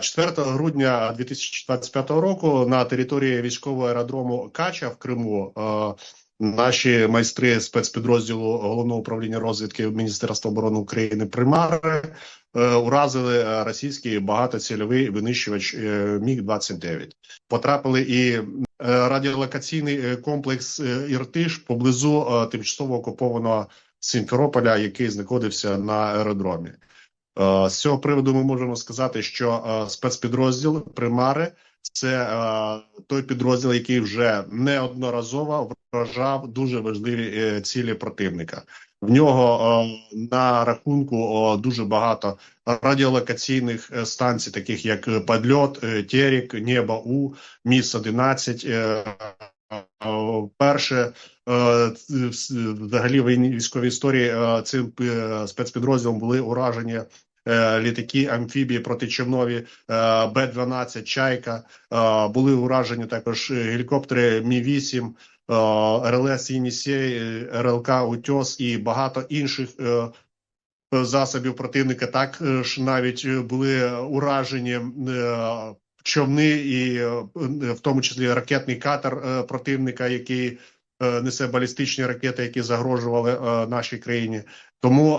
4 грудня 2025 року на території військового аеродрому Кача в Криму е, наші майстри спецпідрозділу головного управління розвідки Міністерства оборони України Примари е, уразили е, російський багатоцільовий винищувач Міг 29 Потрапили і е, радіолокаційний е, комплекс е, Іртиш поблизу е, тимчасово окупованого Сімферополя, який знаходився на аеродромі. Е, З цього приводу ми можемо сказати, що е, спецпідрозділ Примари це е, той підрозділ, який вже неодноразово вражав дуже важливі цілі противника. В нього на рахунку дуже багато радіолокаційних станцій, таких як Падльот, Терік, Небо У, Міс 11 е, е, Перше е, взагалі в військовій історії е, цим е, спецпідрозділом були уражені е, літаки амфібії протичовнові е, Б-12 Чайка. Е, Були уражені також е, гелікоптери Мі-8, е, РЛС Єнісей, е, РЛК Утьос і багато інших е, засобів противника. Також навіть е, були уражені е, човни, і е, в тому числі ракетний катер е, противника, який е, несе балістичні ракети, які загрожували нашій країні. Тому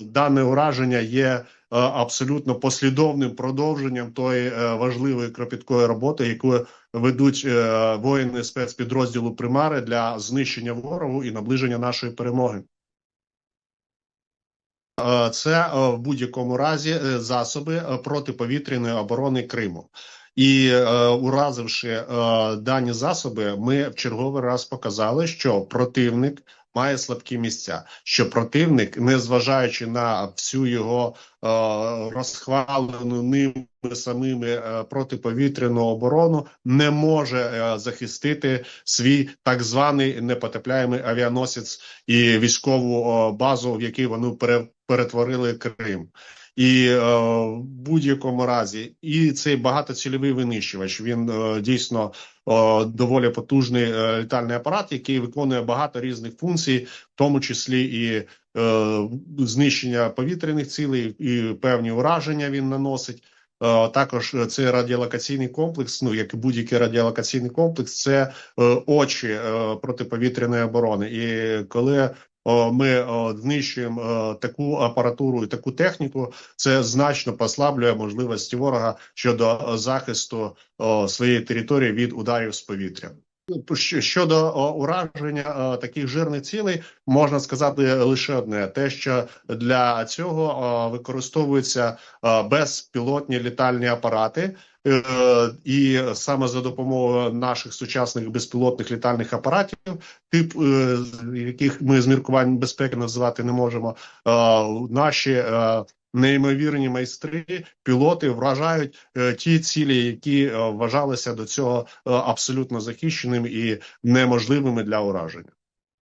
дане ураження є абсолютно послідовним продовженням тої важливої кропіткої роботи, яку ведуть воїни спецпідрозділу Примари для знищення ворогу і наближення нашої перемоги. Е, Це е, в будь-якому разі е, засоби протиповітряної оборони Криму. І е, уразивши е, дані засоби, ми в черговий раз показали, що противник має слабкі місця. Що противник, незважаючи на всю його е, розхвалену ними самими е, протиповітряну оборону, не може е, захистити свій так званий непотепляємий авіаносець і військову е, базу, в якій вони пере, перетворили Крим. І е, в будь-якому разі, і цей багатоцільовий винищувач він е, дійсно е, доволі потужний е, літальний апарат, який виконує багато різних функцій, в тому числі і е, знищення повітряних цілей, і певні ураження він наносить. Е, Також цей радіолокаційний комплекс, ну як і будь-який радіолокаційний комплекс, це е, очі е, протиповітряної оборони. І коли ми знищуємо таку апаратуру і таку техніку, це значно послаблює можливості ворога щодо захисту своєї території від ударів з повітря. Щ- Щодо ураження таких жирних цілей, можна сказати лише одне: те, що для цього використовуються безпілотні літальні апарати. Е, І саме за допомогою наших сучасних безпілотних літальних апаратів, тип е, яких ми з міркувань безпеки називати не можемо, наші е, неймовірні майстри, пілоти вражають е, ті цілі, які е, вважалися до цього е, абсолютно захищеними і неможливими для ураження.